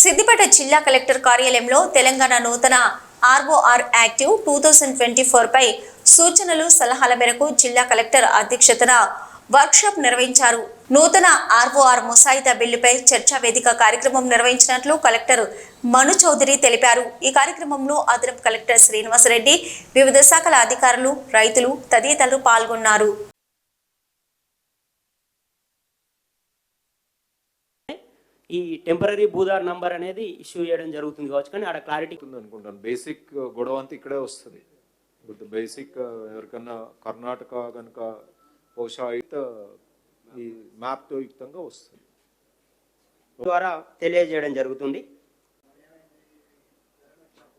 సిద్దిపేట జిల్లా కలెక్టర్ కార్యాలయంలో తెలంగాణ నూతన ROR active two thousand twenty four పై సూచనలు సలహాల మేరకు జిల్లా కలెక్టర్ అధ్యక్షతన వర్క్షాప్ నిర్వహించారు. నూతన ఆర్ఓఆర్ ముసాయిదా బిల్లుపై చర్చా వేదిక కార్యక్రమం నిర్వహించినట్లు కలెక్టర్ మను చౌదరి తెలిపారు. ఈ కార్యక్రమంలో అదనపు కలెక్టర్ శ్రీనివాసరెడ్డి వివిధ శాఖల అధికారులు రైతులు తదితరులు పాల్గొన్నారు. ఈ టెంపరీ భూదార్ నంబర్ అనేది ఇష్యూ చేయడం జరుగుతుంది కావచ్చు కానీ ఆడ క్లారిటీ ఉంటుంది అనుకుంటాను. బేసిక్ గొడవ అంతా ఇక్కడే వస్తుంది. ఇప్పుడు బేసిక్ ఎవరికన్నా కర్ణాటక కనుక బహుశా అయితే ఈ మ్యాప్తో యుక్తంగా వస్తుంది. ద్వారా తెలియజేయడం జరుగుతుంది.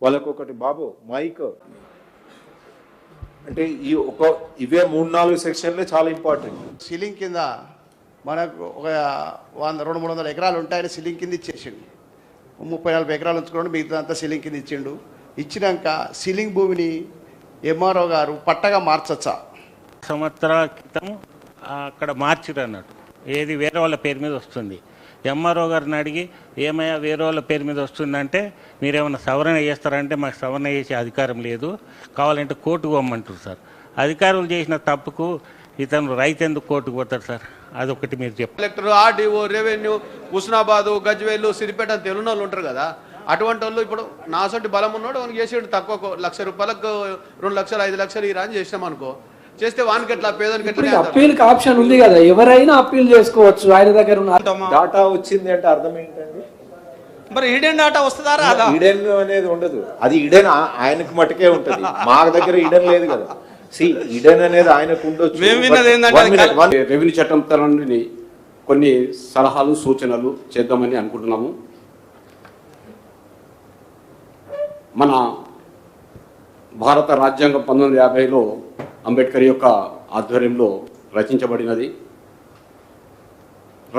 వాళ్ళకు ఒకటి బాబు మైక్ అంటే ఈ ఒక ఇవే మూడు నాలుగు సెక్షన్లే చాలా ఇంపార్టెంట్ సీలింగ్ కింద మనకు ఒక వంద రెండు మూడు వందల ఎకరాలు ఉంటాయని సీలింగ్ కింద ఇచ్చేసిండు. ముప్పై నలభై ఎకరాలు ఉంచుకోండి మిగతా అంతా సీలింగ్ కింద ఇచ్చిండు. ఇచ్చినాక సీలింగ్ భూమిని ఎంఆర్ఓ గారు పట్టగా మార్చచ్చా. సంవత్సరాల క్రితం అక్కడ మార్చిరు అన్నట్టు ఏది వేరే వాళ్ళ పేరు మీద వస్తుంది. ఎంఆర్ఓ గారిని అడిగి ఏమయ్యా వేరే వాళ్ళ పేరు మీద వస్తుందంటే మీరేమైనా సవరణ చేస్తారంటే మాకు సవరణ చేసే అధికారం లేదు. కావాలంటే కోర్టుకు పోమ్మంటారు సార్. అధికారులు చేసిన తప్పుకు ఇతను రైతు ఎందుకు కోర్టుకు పోతారు సార్? అదొకటి మీరు చెప్పండి. Collector RDO revenue Husnabad Gajwel Siripeta అని తెలియని వాళ్ళు ఉంటారు కదా అటువంటి వాళ్ళు ఇప్పుడు నాసొంటి బలం ఉన్నాడు వానికి చేసేడు తక్కువ లక్ష రూపాయలకు రెండు లక్షలు ఐదు లక్షలు ఈ రాని చేసినాం అనుకో. చేస్తే వానికి ఎట్లా పేదనికి ఎట్లా అప్పీల్ ఆప్షన్ ఉంది కదా ఎవరైనా అప్పీల్ చేసుకోవచ్చు ఆయన దగ్గర ఉన్న డాటా వచ్చింది అంటే అర్థం ఏంటండి? మరి ఈడెన్ డాటా వస్తుందా రాదా? ఈడెన్ అనేది ఉండదు. అది ఈడెన్ ఆయనకు మటుకే ఉంటది. మా దగ్గర ఈడెన్ లేదు కదా. ఈడెన్ అనేది ఆయనకు ఉండొచ్చు. రెవెన్యూ చట్టం తరని కొన్ని సలహాలు సూచనలు చేద్దామని అనుకుంటున్నాము. మన భారత రాజ్యాంగం పంతొమ్మిది వందల యాభైలో అంబేద్కర్ యొక్క ఆధ్వర్యంలో రచించబడినది.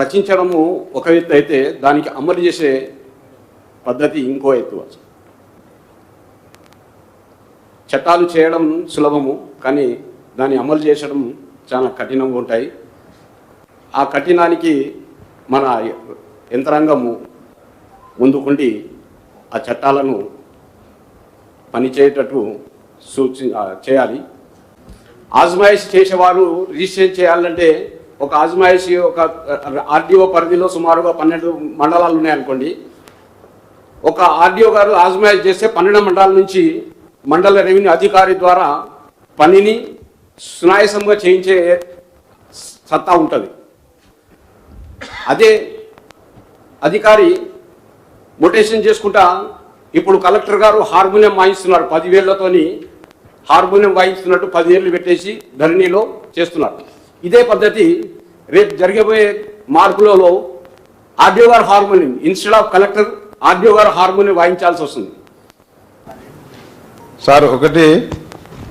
రచించడము ఒక ఎత్తు అయితే దానికి అమలు చేసే పద్ధతి ఇంకో ఎత్తు చట్టాలు చేయడం సులభము కానీ దాన్ని అమలు చేసడం చాలా కఠినంగా ఉంటాయి. ఆ కఠినానికి మన యంత్రాంగము ముందుకుండి ఆ చట్టాలను పనిచేయటట్టు సూచి చేయాలి. ఆజమాయిష్ చేసేవారు రిజిస్ట్రేషన్ చేయాలంటే ఒక ఆజమాయిష్ ఒక ఆర్డీఓ పరిధిలో సుమారుగా పన్నెండు మండలాలు ఉన్నాయనుకోండి. ఒక ఆర్డీఓ గారు ఆజమాయిష్ చేస్తే పన్నెండు మండలాల నుంచి మండల రెవెన్యూ అధికారి ద్వారా పనిని సునాయసంగా చేయించే సత్తా ఉంటుంది. అదే అధికారి మొటేషన్ చేసుకుంటా ఇప్పుడు కలెక్టర్ గారు హార్మోనియం వాయిస్తున్నారు. పదివేళ్ళతోని హార్మోనియం వాయిస్తున్నట్టు పదివేళ్ళు పెట్టేసి ధరణిలో చేస్తున్నారు. ఇదే పద్ధతి రేపు జరగబోయే మార్పులలో ఆర్డీఓ గారు harmonium instead of collector RDO గారు హార్మోనియం వాయించాల్సి వస్తుంది. సార్ ఒకటి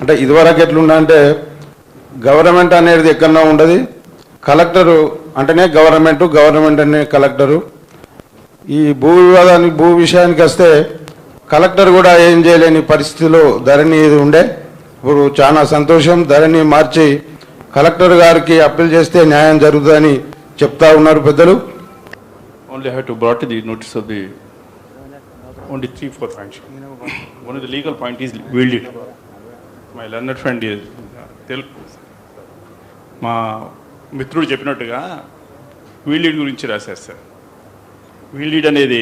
అంటే ఇదివరకు ఎట్లుండ అంటే గవర్నమెంట్ అనేది ఎక్కడన్నా ఉండదు. కలెక్టరు అంటేనే గవర్నమెంట్ గవర్నమెంట్ అనే కలెక్టరు. ఈ భూ వివాదానికి భూ విషయానికి వస్తే కలెక్టర్ కూడా ఏం చేయలేని పరిస్థితిలో ధరణి ఇది ఉండే. ఇప్పుడు చాలా సంతోషం. ధరణి మార్చి కలెక్టర్ గారికి అప్పీల్ చేస్తే న్యాయం జరుగుతుందని చెప్తా ఉన్నారు పెద్దలు. Only have to brought the notice of the only three, four points. One of the legal point is willed it. My learned friend is, Telugu మా మిత్రుడు చెప్పినట్టుగా వీల్లీడ్ గురించి రాశారు సార్ వీల్లీడ్ అనేది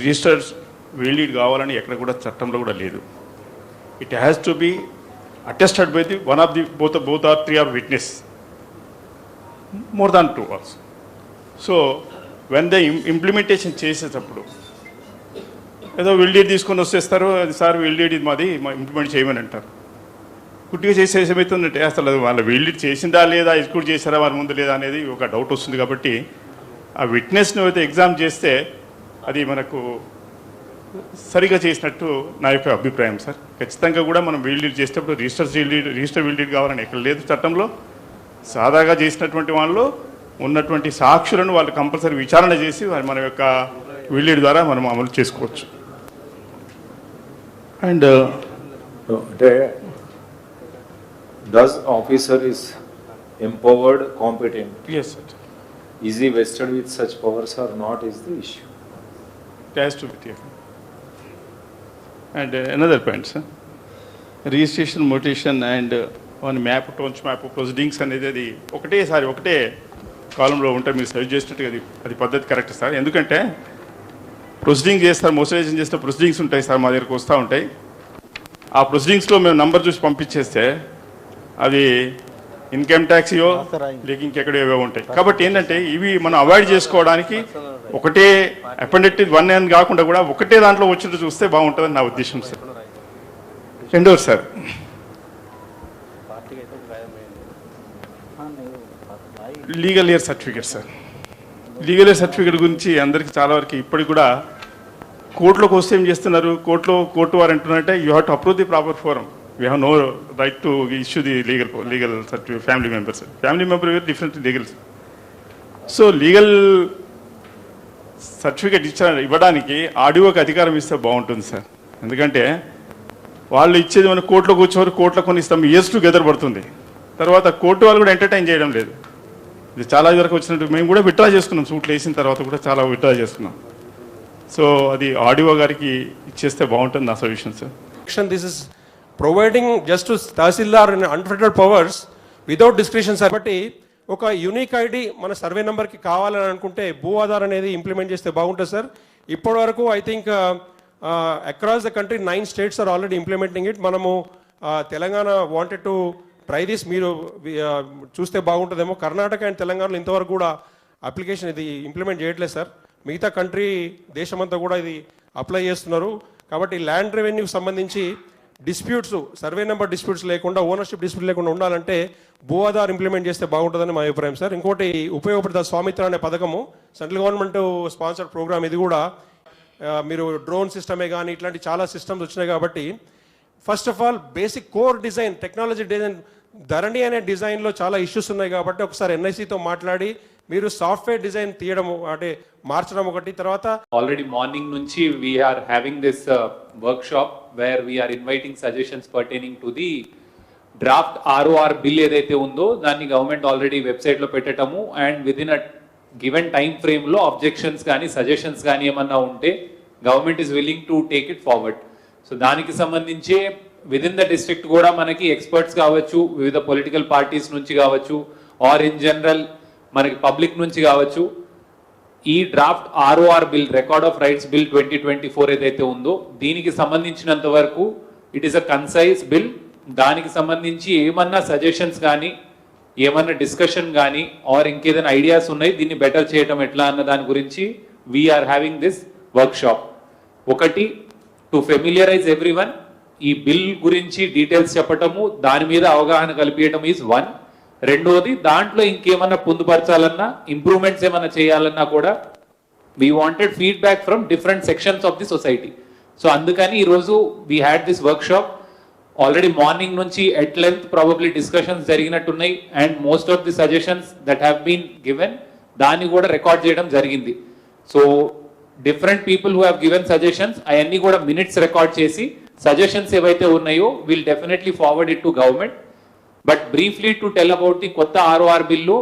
రిజిస్టర్ వీల్లీడ్ కావాలని ఎక్కడ కూడా చట్టంలో కూడా లేదు. It has to be attested by the one of the both both or three or witness more than two also so when the implementation చేసేటప్పుడు ఏదో విల్డీడ్ తీసుకొని వచ్చేస్తారు. అది సార్ విల్డీడ్ ఇది మాది ఇంప్లిమెంట్ చేయమని అంటారు. గుడ్డిగా చేసే ఏమవుతుందంటే అసలు వాళ్ళ విల్డీడ్ చేసిందా లేదా ఎగ్జిక్యూట్ చేశారా వారి ముందు లేదా అనేది ఒక డౌట్ వస్తుంది కాబట్టి ఆ విట్నెస్ను అయితే ఎగ్జామ్ చేస్తే అది మనకు సరిగా చేసినట్టు నా యొక్క అభిప్రాయం సార్. ఖచ్చితంగా కూడా మనం వీల్డీడ్ చేసేటప్పుడు రిజిస్టర్ వీల్డీడ్ రిజిస్టర్ వీల్డీడ్ కావాలని ఎక్కడ లేదు చట్టంలో. సాదాగా చేసినటువంటి వాళ్ళు ఉన్నటువంటి సాక్షులను వాళ్ళు కంపల్సరీ విచారణ చేసి మన యొక్క వీళ్ళ ద్వారా మనం అమలు చేసుకోవచ్చు. అండ్ అంటే does officer is empowered competent sir is he vested with such powers or not is the issue It has to be taken. And uh, another point, sir. Registration mutation and one map tones map proceedings అనేది అది ఒకటేసారి ఒకటే కాలంలో ఉంటే మీరు suggest చేసినట్టుగా అది అది పద్ధతి కరెక్ట్ సార్ ఎందుకంటే ప్రొసీడింగ్ చేస్తారు మోసరైజేషన్ చేస్తే ప్రొసీడింగ్స్ ఉంటాయి సార్ మా దగ్గరకు వస్తూ ఉంటాయి. ఆ ప్రొసీడింగ్స్లో మేము నంబర్ చూసి పంపించేస్తే అది ఇన్కమ్ ట్యాక్స్యో లేక ఇంకెక్కడో ఏవో ఉంటాయి. కాబట్టి ఏంటంటే ఇవి మనం అవాయిడ్ చేసుకోవడానికి ఒకటే అపెండెక్టివ్ వన్ అని కాకుండా కూడా ఒకటే దాంట్లో వచ్చినట్టు చూస్తే బాగుంటుందని నా ఉద్దేశం సార్. రెండోది sir. Legal heir certificate sir. Legal heir certificate గురించి అందరికీ చాలా వరకు ఇప్పటికి కూడా కోర్టులోకి వస్తే ఏం చేస్తున్నారు? కోర్టులో కోర్టు వారు అంటున్నారంటే you have to approve the proper forum we have no right to issue the legal legal certificate family members family member different legal so legal certificate ఇచ్చ ఇవ్వడానికి ఆడియోకి అధికారం ఇస్తే బాగుంటుంది సార్. ఎందుకంటే వాళ్ళు ఇచ్చేది మన కోర్టులో కూర్చోరు కోర్టులో కొన్ని ఇస్తాం ఇయర్స్ టుగెదర్ పడుతుంది. తర్వాత కోర్టు వాళ్ళు కూడా ఎంటర్టైన్ చేయడం లేదు. ఇది చాలా వరకు వచ్చినట్టు మేము కూడా విత్డ్రా చేసుకున్నాం సూట్లు వేసిన తర్వాత కూడా చాలా విత్డ్రా చేసుకున్నాం. సో అది ఆడియో గారికి ఇచ్చేస్తే బాగుంటుంది నా solution sir this is providing just tahsildar and powers without description sir బట్టి ఒక యూనిక్ ఐడి మన సర్వే నెంబర్కి కావాలని అనుకుంటే భూ ఆధార్ అనేది ఇంప్లిమెంట్ చేస్తే బాగుంటుంది సార్ ఇప్పటి వరకు I think across the country nine states are already implementing it మనము uh, Telangana wanted to try this మీరు uh, చూస్తే బాగుంటుందేమో. కర్ణాటక అండ్ తెలంగాణలో ఇంతవరకు కూడా అప్లికేషన్ ఇది ఇంప్లిమెంట్ చేయట్లేదు సార్ మిగతా కంట్రీ దేశమంతా కూడా ఇది అప్లై చేస్తున్నారు. కాబట్టి ల్యాండ్ రెవెన్యూకి సంబంధించి డిస్ప్యూట్స్ సర్వే నెంబర్ డిస్ప్యూట్స్ లేకుండా ఓనర్షిప్ డిస్ప్యూట్ లేకుండా ఉండాలంటే భూ ఆధార్ ఇంప్లిమెంట్ చేస్తే బాగుంటుందని మా అభిప్రాయం సార్. ఇంకోటి ఉపయోగపడుతుంది స్వామిత్ర అనే పథకము సెంట్రల్ గవర్నమెంట్ స్పాన్సర్ ప్రోగ్రామ్ ఇది కూడా మీరు డ్రోన్ సిస్టమే కానీ ఇట్లాంటి చాలా సిస్టమ్స్ వచ్చినాయి కాబట్టి first of all basic core design technology design Dharani అనే డిజైన్లో చాలా ఇష్యూస్ ఉన్నాయి కాబట్టి ఒకసారి ఎన్ఐసితో మాట్లాడి మీరు సాఫ్ట్వేర్ డిజైన్ తీయడం అంటే మార్చడం ఒకటి తర్వాత ఆల్రెడీ మార్నింగ్ నుంచి we are having this uh, workshop where we are inviting suggestions pertaining to the draft ROR ఏదైతే ఉందో దాన్ని గవర్నమెంట్ ఆల్రెడీ వెబ్సైట్లో and within a given time ఫ్రేమ్లో అబ్జెక్షన్స్ కానీ సజెషన్స్ కానీ ఏమన్నా ఉంటే government is willing to take it forward so దానికి సంబంధించి విదిన్ ద డిస్ట్రిక్ట్ కూడా మనకి ఎక్స్పర్ట్స్ కావచ్చు వివిధ పొలిటికల్ పార్టీస్ నుంచి కావచ్చు ఆర్ ఇన్ జనరల్ మనకి పబ్లిక్ నుంచి కావచ్చు ఈ draft ROR bill record of rights bill twenty twenty four ఏదైతే ఉందో దీనికి సంబంధించినంత వరకు it is a concise bill దానికి సంబంధించి ఏమన్నా సజెషన్స్ కానీ ఏమన్నా డిస్కషన్ కానీ ఆర్ ఇంకేదైనా ఐడియాస్ ఉన్నాయి దీన్ని బెటర్ చేయడం ఎట్లా అన్న దాని గురించి we are having this workshop ఒకటి టు ఫెమిలియరైజ్ ఎవ్రీ వన్ ఈ బిల్ గురించి డీటెయిల్స్ చెప్పటము దాని మీద అవగాహన కల్పించడం ఈజ్ వన్ రెండోది దాంట్లో ఇంకేమన్నా పొందుపరచాలన్నా ఇంప్రూవ్మెంట్స్ ఏమన్నా చేయాలన్నా కూడా we wanted feedback from different sections of the society so అందుకని ఈరోజు we had this workshop already morning నుంచి at length probably discussions జరిగినట్టున్నాయి. And most of the suggestions that have been given దాన్ని కూడా రికార్డ్ చేయడం జరిగింది. So different people who have given suggestions అవన్నీ కూడా minutes record చేసి సజెషన్స్ ఏవైతే ఉన్నాయో will definitely forward it to government but briefly to tell about the కొత్త ROR bill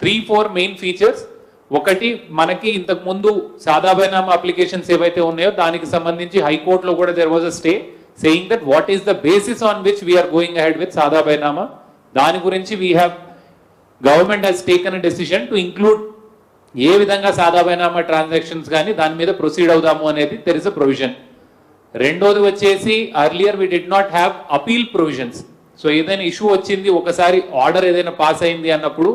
three four main features ఒకటి మనకి ఇంతకు ముందు సాదా బైనామా అప్లికేషన్స్ ఏవైతే ఉన్నాయో దానికి సంబంధించి హైకోర్టులో కూడా there was a stay saying that what is the basis on which we are going ahead with sada bainama? దాని గురించి we have government has taken a decision to include ఏ విధంగా సాదా బైనామా ట్రాన్సాక్షన్స్ కానీ దాని మీద ప్రొసీడ్ అవుదాము అనేది తెలిసే ఇస్ అ ప్రొవిజన్ రెండోది వచ్చేసి earlier we did not have appeal provisions so ఏదైనా ఇష్యూ వచ్చింది ఒకసారి ఆర్డర్ ఏదైనా పాస్ అయింది అన్నప్పుడు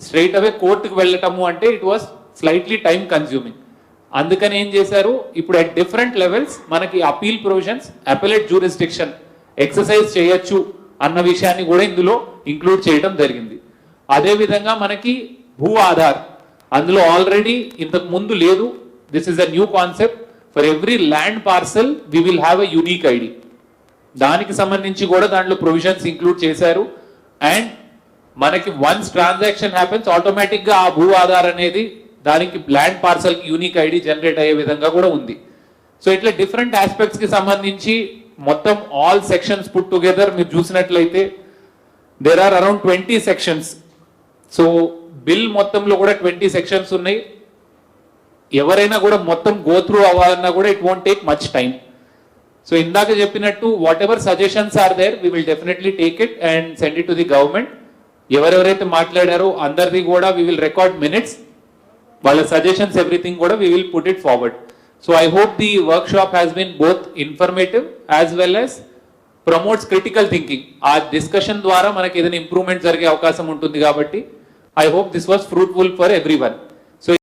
స్ట్రైట్ అవే కోర్టుకు వెళ్ళటము అంటే it was slightly time consuming అందుకని ఏం చేశారు? ఇప్పుడు అట్ డిఫరెంట్ లెవెల్స్ మనకి appeal provisions appellate jurisdiction exercise చేయొచ్చు అన్న విషయాన్ని కూడా ఇందులో ఇంక్లూడ్ చేయడం జరిగింది. అదేవిధంగా మనకి భూ ఆధార్ అందులో ఆల్రెడీ ఇంతకు ముందు లేదు. This is a new concept for every land parcel we will have a unique ID దానికి సంబంధించి కూడా దాంట్లో ప్రొవిజన్స్ ఇంక్లూడ్ చేశారు. అండ్ మనకి వన్స్ ట్రాన్సాక్షన్ హ్యాపెన్స్ ఆటోమేటిక్గా ఆ భూ ఆధార్ అనేది దానికి ల్యాండ్ పార్సల్కి యూనిక్ ఐడి జనరేట్ అయ్యే విధంగా కూడా ఉంది. సో ఇట్లా డిఫరెంట్ ఆస్పెక్ట్స్కి సంబంధించి మొత్తం ఆల్ సెక్షన్స్ పుట్ టుగెదర్ మీరు చూసినట్లయితే there are around twenty sections so bill మొత్తంలో కూడా ట్వంటీ సెక్షన్స్ ఉన్నాయి. ఎవరైనా కూడా మొత్తం గో త్రూ అవ్వాలన్నా కూడా it won't take much time so ఇందాక చెప్పినట్టు whatever suggestions are there we will definitely take it and send it to the government ఎవరెవరైతే మాట్లాడారో అందరిది కూడా వి విల్ రికార్డ్ మినిట్స్ వాళ్ళ సజెషన్స్ ఎవ్రీథింగ్ కూడా we will put it forward so I hope the workshop has been both informative as well as promotes critical thinking ఆ discussion ద్వారా మనకి ఏదైనా ఇంప్రూవ్మెంట్ జరిగే అవకాశం ఉంటుంది కాబట్టి I hope this was fruitful for everyone